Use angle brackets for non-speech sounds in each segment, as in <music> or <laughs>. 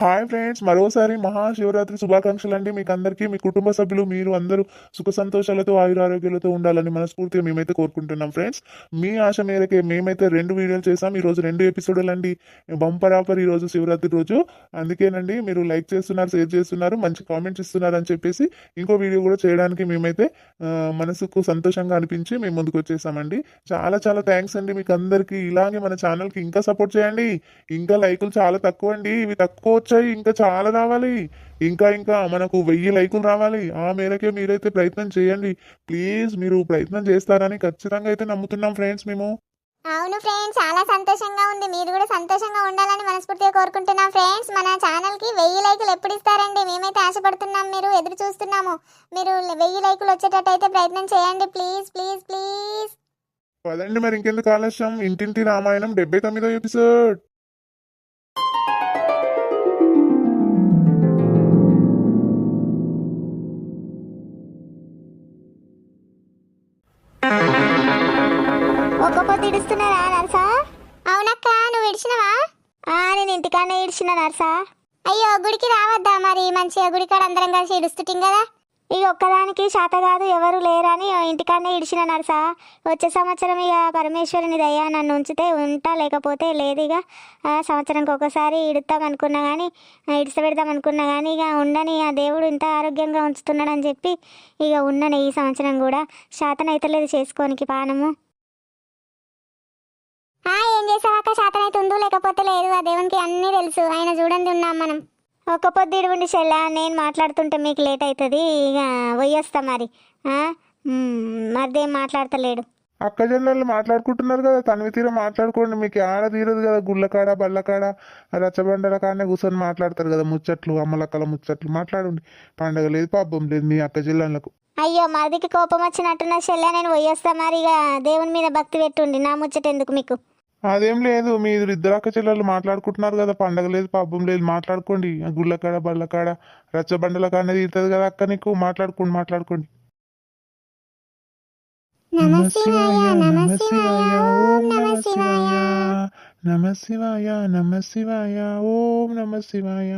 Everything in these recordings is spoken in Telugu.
హాయ్ ఫ్రెండ్స్ మరోసారి మహాశివరాత్రి శుభాకాంక్షలు అండి మీకు అందరికీ మీ కుటుంబ సభ్యులు మీరు అందరూ సుఖ సంతోషాలతో ఆయురారోగ్యాలతో ఉండాలని మనస్ఫూర్తిగా మేమైతే కోరుకుంటున్నాం ఫ్రెండ్స్ మీ ఆశ మేరకే మేమైతే రెండు వీడియోలు చేసాం ఈరోజు రెండు ఎపిసోడ్లు అండి బంపర్ ఆఫర్ ఈ రోజు శివరాత్రి రోజు. అందుకేనండి మీరు లైక్ చేస్తున్నారు షేర్ చేస్తున్నారు మంచి కామెంట్స్ ఇస్తున్నారు అని చెప్పేసి ఇంకో వీడియో కూడా చేయడానికి మేమైతే మనసుకు సంతోషంగా అనిపించి మేము ముందుకు వచ్చేసామండి. చాలా చాలా థ్యాంక్స్ అండి మీకు అందరికీ ఇలాగే మన ఛానల్కి ఇంకా సపోర్ట్ చేయండి. ఇంకా లైకులు చాలా తక్కువ అండి ఇవి తక్కువ వచ్చాయి ఇంకా చాలా రావాలి. ఇంకా ఇంకా మనకు వెయ్యి లైకులు రావాలి. ఆ మేరకే మీరైతే ప్రయత్నం చేయండి. ప్లీజ్ మీరు ప్రయత్నం చేస్తారని ఖచ్చితంగా అయితే నమ్ముతున్నాం ఫ్రెండ్స్ మేము. అవును ఫ్రెండ్స్ చాలా సంతోషంగా ఉంది. మీరు కూడా సంతోషంగా ఉండాలని మనస్ఫూర్తిగా కోరుకుంటున్నాం ఫ్రెండ్స్. మన ఛానల్కి వెయ్యి లైకులు ఎప్పుడు ఇస్తారండి? మేమైతే ఆశపడుతున్నాం మీరు ఎదురు చూస్తున్నాము. మీరు వెయ్యి లైకులు వచ్చేటట్టు అయితే ప్రయత్నం చేయండి. Please please please. పదండి మరి ఇంకెందుకు ఆలస్యం? ఇంటింటి రామాయణం డెబ్బై తొమ్మిదో ఎపిసోడ్. ఒక పొద్దు ఇడుస్తున్నారా నర్సా? అవునక్క నువ్వు ఇడిచినవా? ఆ నేను ఇంటికాడనే ఇడిచిన నర్సా. అయ్యో గుడికి రావద్దా మరి? మంచిగా గుడికాడ అందరం కలిసి ఇడుస్తుంటాం కదా. ఇక ఒక్కదానికి శాత కాదు ఎవరు లేరని ఇంటికాడనే ఇడిచిన నర్సా. వచ్చే సంవత్సరం ఇక పరమేశ్వరుని దయ నన్ను ఉంచితే ఉంటా లేకపోతే లేదు ఇక. ఆ సంవత్సరానికి ఒకసారి ఇడుతాం అనుకున్నా కానీ ఇడిస పెడదాం అనుకున్నా కానీ ఇక ఉండని ఆ దేవుడు ఇంత ఆరోగ్యంగా ఉంచుతున్నాడని చెప్పి ఇక ఉన్నని ఈ సంవత్సరం కూడా. శాతం అయితే లేదు చేసుకోనికి పానము. ఆ ఏం చేసావాక శాతం అయితే ఉందో లేకపోతే లేదు ఆ దేవునికి అన్నీ తెలుసు. ఆయన చూడండి ఉన్నాం మనం. ఒక పొద్దు ఇడుండి చెల్ల నేను మాట్లాడుతుంటే మీకు లేట్ అవుతుంది ఇక పోయేస్తా మరి. మరిదేం మాట్లాడతలేడు. అక్క చెల్లెళ్ళు మాట్లాడుకుంటున్నారు కదా తనివి తీర మాట్లాడుకోండి మీకు ఆడ తీరదు కదా గుళ్ళకాడ బల్లకాడ రచ్చబండల కాడనే కూర్చొని మాట్లాడతారు కదా ముచ్చట్లు అమ్మలక్కల ముచ్చట్లు. మాట్లాడండి పండగ లేదు పాపం లేదు మీ అక్క చెల్లెళ్ళకు. అయ్యో మరిదికి కోపం వచ్చినట్టున్న చెల్ల నేను పోయేస్తా మరి ఇక దేవుని మీద భక్తి పెట్టుండి నా ముచ్చట ఎందుకు మీకు? అదేం లేదు మీరు ఇద్దరు అక్క చెల్లెళ్ళు మాట్లాడుకుంటున్నారు కదా పండగ లేదు పాపం లేదు మాట్లాడుకోండి. గుళ్ళకాడ బల్లకాడ రచ్చబండల కాడనే తీరుతుంది కదా అక్క నీకు మాట్లాడుకోండి మాట్లాడుకోండి. నమ శివాయ నమ శివాయ ఓం నమ శివాయ నమ శివాయ నమ శివాయ ఓం నమ శివాయ.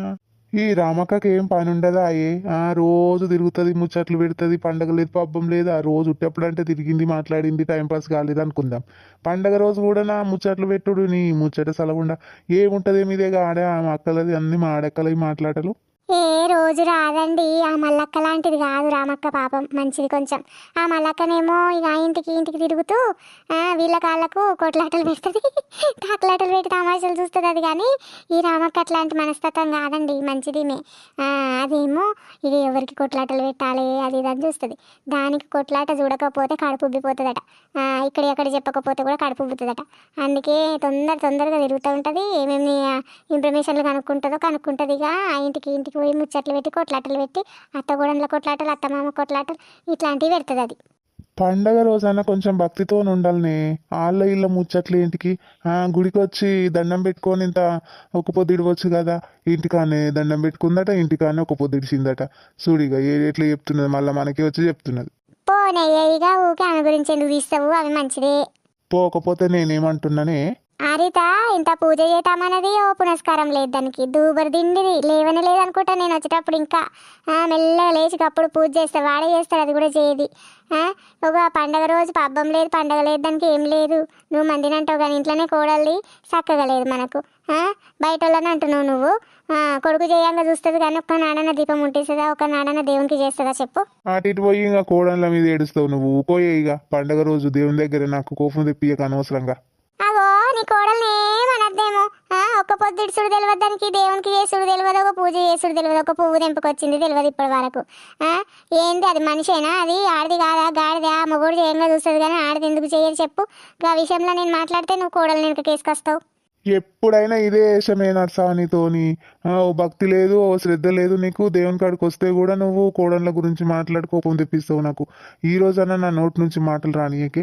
ఈ రామక్కకి ఏం పని ఉండదా ఏ ఆ రోజు తిరుగుతుంది ముచ్చట్లు పెడుతుంది పండగ లేదు పబ్బం లేదు. ఆ రోజు ఉట్టేప్పుడు అంటే తిరిగింది మాట్లాడింది టైంపాస్ కాలేదు అనుకుందాం. పండగ రోజు కూడా నా ముచ్చట్లు పెట్టుడు నీ ముచ్చట సలగుండా. ఏముంటది మీదే ఆడే? ఆ అక్కలది అన్ని మా ఆడక్కలవి మాట్లాడలు ఏ రోజు రాదండి. ఆ మల్లక్క లాంటిది కాదు రామక్క పాపం. మంచిది కొంచెం. ఆ మల్లక్కనేమో ఇక ఇంటికి ఇంటికి తిరుగుతూ వీళ్ళ కాళ్ళకు కొట్లాటలు పెడుతుంది. కాకలాటలు <laughs> పెట్టి తమాషాలు చూస్తుంది అది కానీ ఈ రామక్క అట్లాంటి మనస్తత్వం కాదండి. మంచిదిమే. అదేమో ఇది ఎవరికి కొట్లాటలు పెట్టాలి అది ఇది అని చూస్తుంది. దానికి కొట్లాట చూడకపోతే కడుపు ఉబ్బిపోతుందట. ఇక్కడ ఎక్కడ చెప్పకపోతే కూడా కడుపు ఉబ్బుతుందట. అందుకే తొందర తొందరగా తిరుగుతూ ఉంటుంది. ఏమేమి ఇన్ఫర్మేషన్లు కనుక్కుంటుందో కనుక్కుంటుంది ఇక ఇంటికి ఇంటికి పోయి ముచ్చట్లు పెట్టి కొట్లాటలు పెట్టి అత్తగూడెంలో కొట్లాటలు అత్తమామ కొట్లాటలు ఇట్లాంటివి పెడుతుంది అది పండగ రోజైనా కొంచెం భక్తితో ఉండాలనే. వాళ్ళ ఇళ్ళ ముచ్చట్లు ఇంటికి ఆ గుడికి వచ్చి దండం పెట్టుకొని ఇంత ఒక పొద్దు ఇడవచ్చు కదా. ఇంటికానే దండం పెట్టుకుందట ఇంటికానే ఒక పొద్దు ఇడిచిందట. చూడిగా ఎట్లా చెప్తున్నది? మళ్ళీ మనకి వచ్చి చెప్తున్నది. పోనయ్య ఇక ఊకే ఆమె గురించి ఎందుకు తీస్తావు? అవి మంచిదే. పోకపోతే నేనేమంటున్నానే? ఆరిత ఇంత పూజ చేద్దామన్నది ఓ పునస్కారం లేదు దానికి. దూబరి దిండిది లేవని లేదనుకుంటా నేను వచ్చేటప్పుడు ఇంకా. మెల్లగా లేచి అప్పుడు పూజ చేస్తా వాడే చేస్తాడు అది కూడా చేయది. ఒక పండగ రోజు పబ్బం లేదు పండగ లేదు దానికి ఏం లేదు. నువ్వు మందిని అంటావు కానీ ఇంట్లోనే కోడల్ది చక్కగా లేదు మనకు. బయట వాళ్ళని అంటున్నావు నువ్వు. కొడుకు చేయంగా చూస్తుంది కానీ ఒక్క నాడన దీపం ఉంటేస్తుందా ఒక నాడన దేవునికి చేస్తుందా చెప్పు. అటు పోయి ఇంకా కోడళ్ళ మీద ఏడుస్తావు నువ్వు. పోయే ఇక. పండగ రోజు దేవుని దగ్గర నాకు కోపం తెప్పియక అనవసరంగా. కోడల్ని ఏమనద్దేమో ఆ, ఒక్క పొద్దుడుసుడు తెలియదు దానికి దేవునికి చేసుడు తెలియదు ఒక పూజ చేసుడు తెలియదు ఒక పువ్వు తెంపుకొచ్చింది తెలియదు ఇప్పటి వరకు. ఏంది అది మనిషేనా అది? ఆడిది కాదా? గాడిదా? మొగుడు చేయంగా చూస్తుంది కానీ ఆడిది ఎందుకు చేయరు చెప్పు. ఆ విషయంలో నేను మాట్లాడితే నువ్వు కోడల్ని వెనక కేసుకొస్తావు. ఎప్పుడైనా ఇదే వేషమే నర్సానితోని ఓ భక్తి లేదు ఓ శ్రద్ధ లేదు నీకు దేవుని కాడికి వస్తే కూడా నువ్వు కోడన్ల గురించి మాట్లాడి కోపం తెప్పిస్తావు నాకు. ఈ రోజన్నా నా నోటి నుంచి మాటలు రానియకే.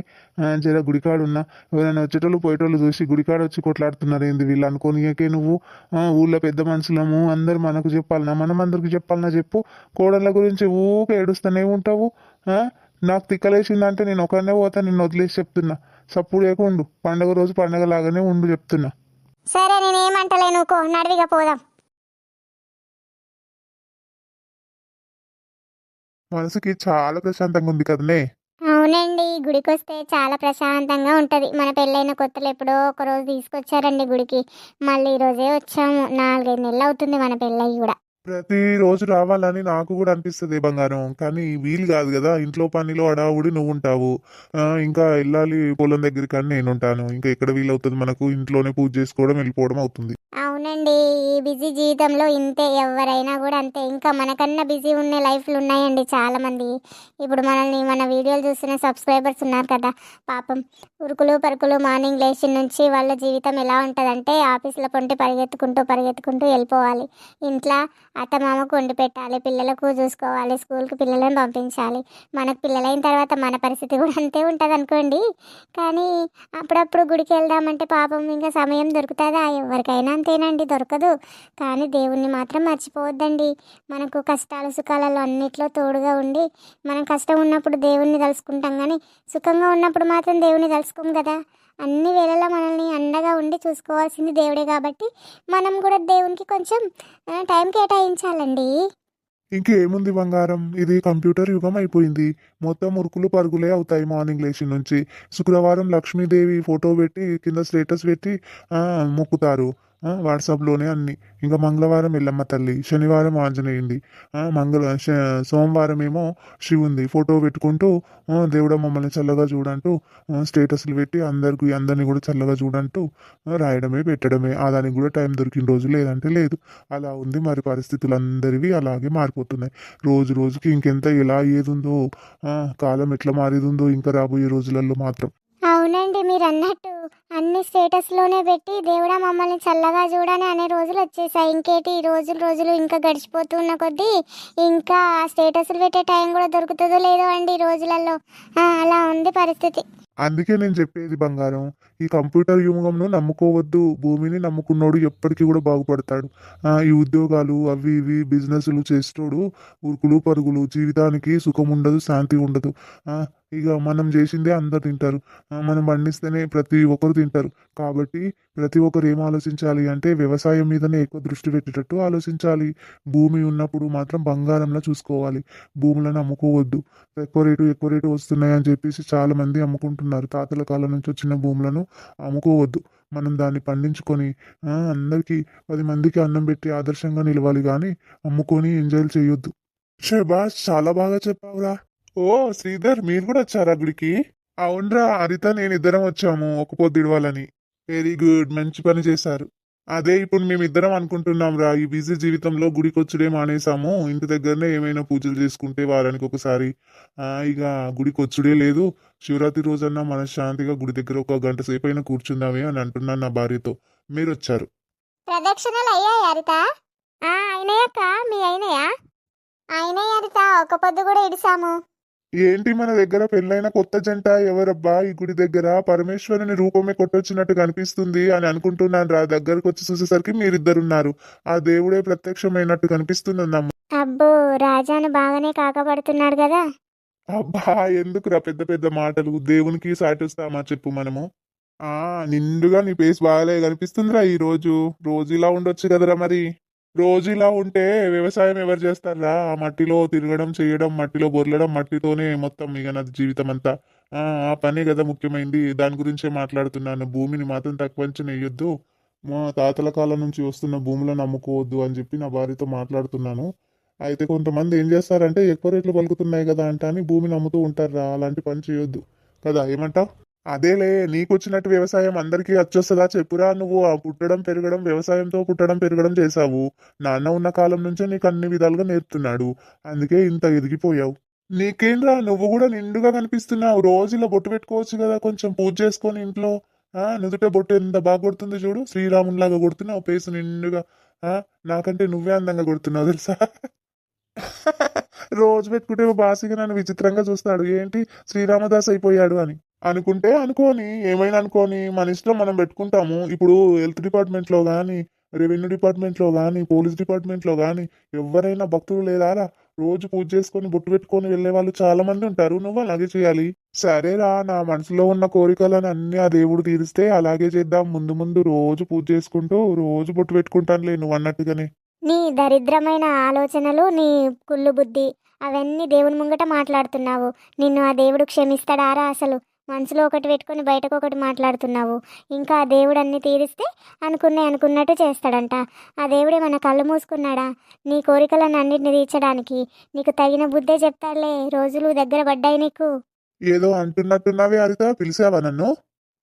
జర గుడికాడు ఉన్నా ఎవరైనా వచ్చేటోళ్ళు పోయేటోళ్ళు చూసి గుడికాడ వచ్చి కొట్లాడుతున్నారు ఏంది వీళ్ళు అనుకోనియకే నువ్వు? ఊళ్ళో పెద్ద మనుషులము అందరు మనకు చెప్పాలనా? మనం అందరికి చెప్పాలనా చెప్పు. కోడన్ల గురించి ఊకే ఏడుస్తూనే ఉంటావు. నాకు తిక్కలేసిందంటే నేను ఒకరినే పోతా నిన్ను వదిలేసి చెప్తున్నా. సప్పుడు లేకుండు పండగ రోజు పండగ లాగానే ఉండు చెప్తున్నా. సరే నేనేమంటలేను కో నడివిగా పోదాం. మనసుకి చాలా ప్రశాంతంగా ఉంది కదనే? అవునండి. గుడికి వస్తే చాలా ప్రశాంతంగా ఉంటుంది. మన పెళ్ళైన కొత్తలు ఎప్పుడో ఒక రోజు తీసుకొచ్చారండి గుడికి. మళ్ళీ ఈరోజే వచ్చాము. నాలుగైదు నెలలు అవుతుంది మన పెళ్ళయి కూడా. ప్రతిరోజు రావాలని నాకు కూడా అనిపిస్తుంది బంగారం. కానీ వీలు కాదు కదా. ఇంట్లో పనిలో అడావుడి నువ్వు ఉంటావు. ఇంకా వెళ్ళాలి పొలం దగ్గరికి అని నేను ఉంటాను. ఇంకా ఎక్కడ వీలవుతుంది మనకు? ఇంట్లోనే పూజ చేసుకోవడం వెళ్ళిపోవడం అవుతుంది. అవునండి ఈ బిజీ జీవితంలో ఇంతే ఎవరైనా కూడా అంతే. ఇంకా మనకన్నా బిజీ ఉన్న లైఫ్లు ఉన్నాయండి చాలామంది. ఇప్పుడు మనల్ని మన వీడియోలు చూస్తున్న సబ్స్క్రైబర్స్ ఉన్నారు కదా పాపం ఉరుకులు పరుకులు మార్నింగ్ లేచి నుంచి వాళ్ళ జీవితం ఎలా ఉంటుందంటే ఆఫీసులో పొంటి పరిగెత్తుకుంటూ పరిగెత్తుకుంటూ వెళ్ళిపోవాలి. ఇంట్లో అత్త మామకు వండి పెట్టాలి పిల్లలకు చూసుకోవాలి స్కూల్కి పిల్లలను పంపించాలి. మనకు పిల్లలైన తర్వాత మన పరిస్థితి కూడా అంతే ఉంటుంది అనుకోండి. కానీ అప్పుడప్పుడు గుడికి వెళ్దామంటే పాపం ఇంకా సమయం దొరుకుతుందా? ఎవరికైనా అండి దొరకదు. కానీ దేవుణ్ణి మాత్రం మర్చిపోవద్దండి. మనకు కష్టాలు సుఖాలలో అన్నిట్లో తోడుగా ఉండి మనం కష్టం ఉన్నప్పుడు దేవుణ్ణి తలుసుకుంటాం కానీ సుఖంగా ఉన్నప్పుడు మాత్రం దేవుణ్ణి తలుసుకోం కదా. అన్ని వేళలా మనల్ని అండగా ఉండి చూసుకోవాల్సింది దేవుడే కాబట్టి మనం కూడా దేవునికి కొంచెం టైం కేటాయించాలండి. ఇంకేముంది బంగారం? ఇది కంప్యూటర్ యుగం అయిపోయింది. మొత్తం ఉరుకులు పరుగులే అవుతాయి మార్నింగ్ లేచి నుంచి. శుక్రవారం లక్ష్మీదేవి ఫోటో పెట్టి కింద స్టేటస్ పెట్టి మొక్కుతారు. వాట్సాప్లోనే అన్ని. ఇంకా మంగళవారం ఎల్లమ్మ తల్లి శనివారం ఆంజనేయుంది. మంగళ సోమవారం ఏమో శివుంది. ఫోటో పెట్టుకుంటూ దేవుడు మమ్మల్ని చల్లగా చూడంటూ స్టేటస్లు పెట్టి అందరికి అందరిని కూడా చల్లగా చూడంటూ రాయడమే పెట్టడమే. ఆ దానికి కూడా టైం దొరికిన రోజు లేదంటే లేదు. అలా ఉంది మరి పరిస్థితులు అందరివి అలాగే మారిపోతున్నాయి. రోజు రోజుకి ఇంకెంత ఎలా అయ్యేదుందో కాలం ఎట్లా మారేదుందో ఇంకా రాబోయే రోజులలో మాత్రం. అవునండి మీరు అన్నట్టు అన్ని స్టేటస్లోనే పెట్టి దేవుడా మమ్మల్ని చల్లగా చూడని అనే రోజులు వచ్చేసాయి. ఇంకేటి ఈ రోజులు రోజులు ఇంకా గడిచిపోతున్న కొద్దీ ఇంకా స్టేటస్లు పెట్టే టైం కూడా దొరుకుతుందో లేదో అండి ఈ రోజులలో. అలా ఉంది పరిస్థితి. అందుకే నేను చెప్పేది బంగారం ఈ కంప్యూటర్ యుగంను నమ్ముకోవద్దు భూమిని నమ్ముకున్నోడు ఎప్పటికీ కూడా బాగుపడతాడు. ఈ ఉద్యోగాలు అవి ఇవి బిజినెస్లు చేసేటోడు ఉరుకులు పరుగులు జీవితానికి సుఖం ఉండదు శాంతి ఉండదు. ఇక మనం చేసిందే అందరు తింటారు. మనం పండిస్తేనే ప్రతి ఒక్కరు తింటారు. కాబట్టి ప్రతి ఒక్కరు ఏం ఆలోచించాలి అంటే వ్యవసాయం మీదనే ఎక్కువ దృష్టి పెట్టేటట్టు ఆలోచించాలి. భూమి ఉన్నప్పుడు మాత్రం బంగారంలో చూసుకోవాలి. భూములను అమ్ముకోవద్దు ఎక్కువ రేటు ఎక్కువ రేటు వస్తున్నాయి అని చెప్పేసి చాలామంది అమ్ముకుంటున్నారు అంటున్నారు తాతల కాలం నుంచి వచ్చిన భూములను అమ్ముకోవద్దు. మనం దాన్ని పండించుకొని అందరికీ పది మందికి అన్నం పెట్టి ఆదర్శంగా నిలవాలి కానీ అమ్ముకొని ఎంజాయ్ చేయొద్దు. షబాష్ చాలా బాగా చెప్పావురా. ఓ శ్రీధర్ మీరు కూడా వచ్చారా గుడికి? అవునరా హరిత నేను ఇద్దరం వచ్చాము. ఒక పొద్దు ఇడవాలని. వెరీ గుడ్ మంచి పని చేశారు. అదే ఇప్పుడు మేమిద్దరం అనుకుంటున్నాం రా ఈ బిజీ జీవితంలో గుడికి వచ్చుడే మానేసాము ఇంటి దగ్గరనే ఏమైనా పూజలు చేసుకుంటే వారానికి ఒకసారి. ఇక గుడికి వచ్చుడే లేదు. శివరాత్రి రోజన్నా మనశ్శాంతిగా గుడి దగ్గర ఒక గంట సేపు అయినా కూర్చుందామే అని అంటున్నాను నా భార్యతో. మీరు వచ్చారు ప్రదక్షిణలు అయ్యాయి హరిత అయినాయక్క మీ అయినాయా? అయినాయి హరిత ఒక పొద్దు కూడా ఇడిసాము ఏంటి మన దగ్గర పెళ్ళైన కొత్త జంట ఎవరబ్బా? ఈ గుడి దగ్గర పరమేశ్వరుని రూపమే కొట్టొచ్చినట్టు కనిపిస్తుంది అని అనుకుంటున్నాను రా. దగ్గరకు వచ్చి చూసేసరికి మీరిద్దరున్నారు. ఆ దేవుడే ప్రత్యక్షమైనట్టు కనిపిస్తుంది అబ్బో రాజాను బాగానే కాకపడుతున్నాడు కదా? అబ్బా ఎందుకురా పెద్ద పెద్ద మాటలు? దేవునికి సాటిస్తామా చెప్పు మనము? ఆ నిండుగా నీ పేస్ బాగాలే కనిపిస్తుందిరా ఈ రోజు రోజు ఇలా ఉండొచ్చు కదరా మరి. రోజు ఇలా ఉంటే వ్యవసాయం ఎవరు చేస్తారా? ఆ మట్టిలో తిరగడం చేయడం మట్టిలో బొర్లడం మట్టితోనే మొత్తం ఇక నా జీవితం అంతా ఆ పనే కదా ముఖ్యమైంది. దాని గురించే మాట్లాడుతున్నాను. భూమిని మాత్రం తక్కువ అంచనా వేయొద్దు మా తాతల కాలం నుంచి వస్తున్న భూములను అమ్ముకోవద్దు అని చెప్పి నా భార్యతో మాట్లాడుతున్నాను. అయితే కొంతమంది ఏం చేస్తారంటే ఎక్కువ రేట్లు పలుకుతున్నాయి కదా అంట అని భూమిని అమ్ముతూ ఉంటారా? అలాంటి పని చేయొద్దు. కదా ఏమంటావు? అదేలే నీకు వచ్చినట్టు వ్యవసాయం అందరికీ వచ్చొస్తుందా చెప్పురా నువ్వు ఆ పుట్టడం పెరగడం వ్యవసాయంతో పుట్టడం పెరగడం చేసావు నాన్న ఉన్న కాలం నుంచే నీకు అన్ని విధాలుగా నేర్పుతున్నాడు. అందుకే ఇంత ఎదిగిపోయావు. నీకేంరా నువ్వు కూడా నిండుగా కనిపిస్తున్నావు. రోజు ఇలా బొట్టు పెట్టుకోవచ్చు కదా కొంచెం పూజ చేసుకొని ఇంట్లో. ఆ నుదుట బొట్టు ఎంత బాగా కొడుతుంది చూడు. శ్రీరామునిలాగా కొడుతున్నావు పేసు నిండుగా. ఆ నాకంటే నువ్వే అందంగా కొడుతున్నావు తెలుసా? <laughs> రోజు పెట్టుకుంటే బాసిగా నన్ను విచిత్రంగా చూస్తాడు. ఏంటి? శ్రీరామదాస్ అయిపోయాడు అని. అనుకుంటే అనుకోని ఏమైనా అనుకోని మన ఇష్టం మనం పెట్టుకుంటాము. ఇప్పుడు హెల్త్ డిపార్ట్మెంట్లో కానీ రెవెన్యూ డిపార్ట్మెంట్లో కానీ పోలీస్ డిపార్ట్మెంట్లో కానీ ఎవరైనా భక్తులు లేదారా రోజు పూజ చేసుకొని బొట్టు పెట్టుకొని వెళ్ళే వాళ్ళు చాలా మంది ఉంటారు. నువ్వు అలాగే చేయాలి. సరేరా నా మనసులో ఉన్న కోరికలను అన్ని ఆ దేవుడు తీరిస్తే అలాగే చేద్దాం. ముందు ముందు రోజు పూజ చేసుకుంటూ రోజు బొట్టు పెట్టుకుంటానులే నువ్వు అన్నట్టుగానే. నీ దరిద్రమైన ఆలోచనలు నీ కుళ్ళు బుద్ధి అవన్నీ దేవుని ముంగట మాట్లాడుతున్నావు. నిన్ను ఆ దేవుడు క్షమిస్తాడారా అసలు? మనసులో ఒకటి పెట్టుకొని బయటకు ఒకటి మాట్లాడుతున్నావు. ఇంకా ఆ దేవుడు అన్ని తీరిస్తే అనుకునే అనుకున్నట్టు చేస్తాడంట. ఆ దేవుడే మన కళ్ళు మూసుకున్నాడా? నీ కోరికలను అన్నిటిని తీర్చడానికి నీకు తగిన బుద్ధే చెప్తాడులే. రోజులు దగ్గర పడ్డాయి నీకు. ఏదో అంటున్నట్టున్నావే హరిత పిలిచావా నన్ను?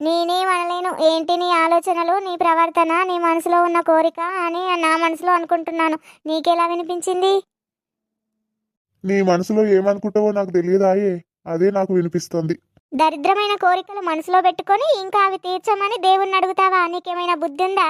నేనేం అనలేను. ఏంటి నీ ఆలోచనలు నీ ప్రవర్తన నీ మనసులో ఉన్న కోరిక అని నా మనసులో అనుకుంటున్నాను. నీకెలా వినిపించింది? నీ మనసులో ఏమనుకుంటావో నాకు తెలియదాయే. అదే నాకు వినిపిస్తోంది. దరిద్రమైన కోరికలు మనసులో పెట్టుకొని ఇంకా అవి తీర్చమని దేవుణ్ణి అడుగుతావా? నీకేమైనా బుద్ధి ఉందా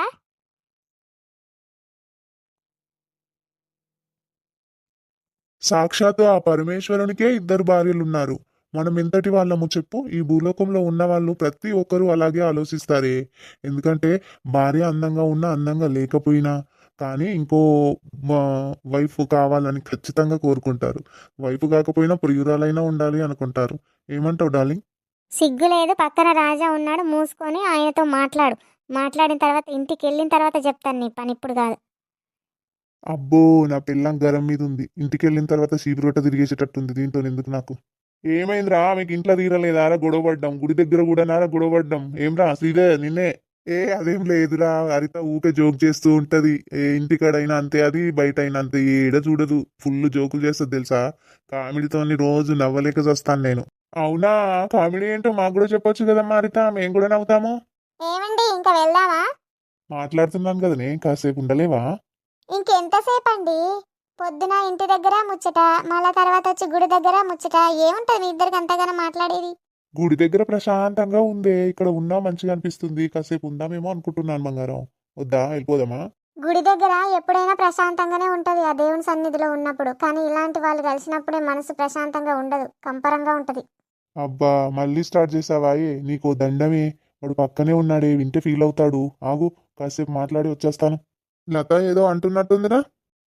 సాక్షాత్తు ఆ పరమేశ్వరునికే ఇద్దరు భార్యలున్నారు. మనం ఎంతటి వాళ్ళము చెప్పు ఈ భూలోకంలో ఉన్న వాళ్ళు ప్రతి ఒక్కరూ అలాగే ఆలోచిస్తారే. ఎందుకంటే భార్య అందంగా ఉన్నా అందంగా లేకపోయినా కానీ ఇంకో వైఫ్ కావాలని ఖచ్చితంగా కోరుకుంటారు. వైఫ్ కాకపోయినా ప్రియురాలైనా ఉండాలి అనుకుంటారు. ఏమంటావు డార్లింగ్? సిగ్గు లేదు. పక్కన రాజా ఉన్నాడు. మూసుకొని ఆయనతో మాట్లాడు. మాట్లాడిన తర్వాత ఇంటికి వెళ్ళిన తర్వాత చెప్తాను నీ పని ఇప్పుడు కాదు. అబ్బో నా పిల్లం గరం మీద ఉంది. ఇంటికి వెళ్ళిన తర్వాత చీపురొట్ట తిరిగేసేటట్టుంది దీంతో ఎందుకు నాకు? ఏమైందిరా? మీకు ఇంట్లో తీరలేదారా? గొడవ పడ్డాం. గుడి దగ్గర కూడా నారా గొడవ పడ్డాం. ఏమ్రా? శ్రీధర్ నిన్నే ఏ అదేం లేదురా హరిత ఊకే జోక్ చేస్తూ ఉంటది. ఏ ఇంటికాడైనా అంతే అది బయట అయినా అంతే ఏడ చూడదు. ఫుల్ జోకులు చేస్తుంది తెలుసా? కామెడీతో రోజు నవ్వలేక వస్తాను నేను. అవునా? కామెడీ ఏంటో మాకు కూడా చెప్పొచ్చు కదమ్మా హరిత మేము కూడా నవ్వుతాము. ఏమండి ఇంకా వెళ్దామా? మాట్లాడుతున్నాను కదనే కాసేపు ఉండలేవా? ఇంకెంతసేపు అండి పొద్దున ఇంటి దగ్గర ముచ్చట మళ్ళా తర్వాత వచ్చి గుడి దగ్గర ముచ్చట ఏముంటది మీ ఇద్దరికి అంతగానో మాట్లాడేది? గుడి దగ్గర ప్రశాంతంగా ఉందే. ఇక్కడ ఉన్నా మంచిగా అనిపిస్తుంది. కాసేపు ఉందామేమో అనుకుంటున్నాను బంగారం. వద్దా? వెళ్ళిపోదామా? గుడి దగ్గర ఎప్పుడైనా ప్రశాంతంగానే ఉంటది ఆ దేవుని సన్నిధిలో ఉన్నప్పుడు. కానీ ఇలాంటి వాళ్ళు కలిసినప్పుడే మనసు ప్రశాంతంగా ఉండదు. కంపరంగా ఉంటది. అబ్బా మళ్ళీ స్టార్ట్ చేసావా? ఏ నీకో దండమే. వాడు పక్కనే ఉన్నాడే. వింటే ఫీల్ అవుతాడు. ఆగు కాసేపు మాట్లాడి వచ్చేస్తాను. లత ఏదో అంటున్నట్టుందిరా.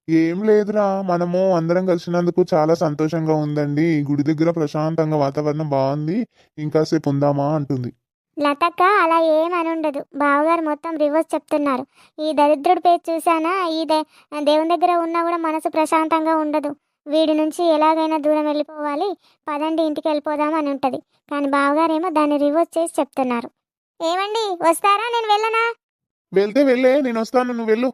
ఏం లేదురా మనము అందరం కలిసినందుకు చాలా సంతోషంగా ఉందండి. గుడి దగ్గర ప్రశాంతంగా వాతావరణం బాగుంది. ఇంకాసేపు ఉందామా అంటుంది. లతక్క అలా ఏమని ఉండదు బావగారు మొత్తం రివర్స్ చెప్తున్నారు. ఈ దరిద్రుడి పేరు చూసానా ఈ దే దేవుని దగ్గర ఉన్నా కూడా మనసు ప్రశాంతంగా ఉండదు. వీడి నుంచి ఎలాగైనా దూరం వెళ్ళిపోవాలి. పదండి ఇంటికి వెళ్ళిపోదాం అని ఉంటుంది. కానీ బావగారేమో దాన్ని రివర్స్ చేసి చెప్తున్నారు. ఏమండి వస్తారా? నేను వెళ్ళనా? వెళ్తే వెళ్ళే నేను వస్తాను నువ్వు వెళ్ళు.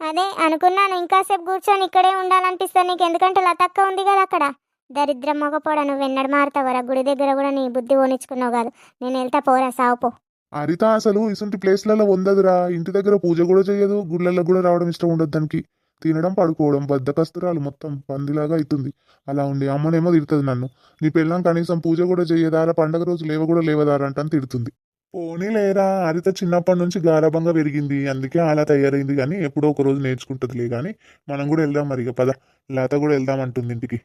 అదే అనుకున్నాను ఇంకాసేపు కూర్చొని ఇక్కడే ఉండాలనిపిస్తుంది నీకు. ఎందుకంటే లతక్క ఉంది కదా అక్కడ. దరిద్రం మొగపోడా నువ్వు వెన్నడు మారుతావరా గుడి దగ్గర కూడా నీ బుద్ధి ఓనిచ్చుకున్నావు కాదు. నేను వెళ్తా పోరా సావుపో హరిత అసలు ఇసుంటి ప్లేస్లలో ఉండదురా. ఇంటి దగ్గర పూజ కూడా చేయదు గుళ్ళల్లో కూడా రావడం ఇష్టం ఉండదు దానికి. తినడం పడుకోవడం బద్దకస్తురాలు మొత్తం పందిలాగా అవుతుంది అలా ఉండి అమ్మనేమో తిడుతుంది నన్ను. నీ పిల్లం కనీసం పూజ కూడా చేయదారా పండగ రోజు లేవ కూడా లేవదారా అంటని తిడుతుంది. పోనీ లేరా హరిత చిన్నప్పటి నుంచి గారభంగా పెరిగింది అందుకే అలా తయారైంది కానీ ఎప్పుడో ఒక రోజు నేర్చుకుంటుందిలే కానీ మనం కూడా వెళ్దాం మరి పద. లత కూడా వెళ్దాం అంటుంది ఇంటికి.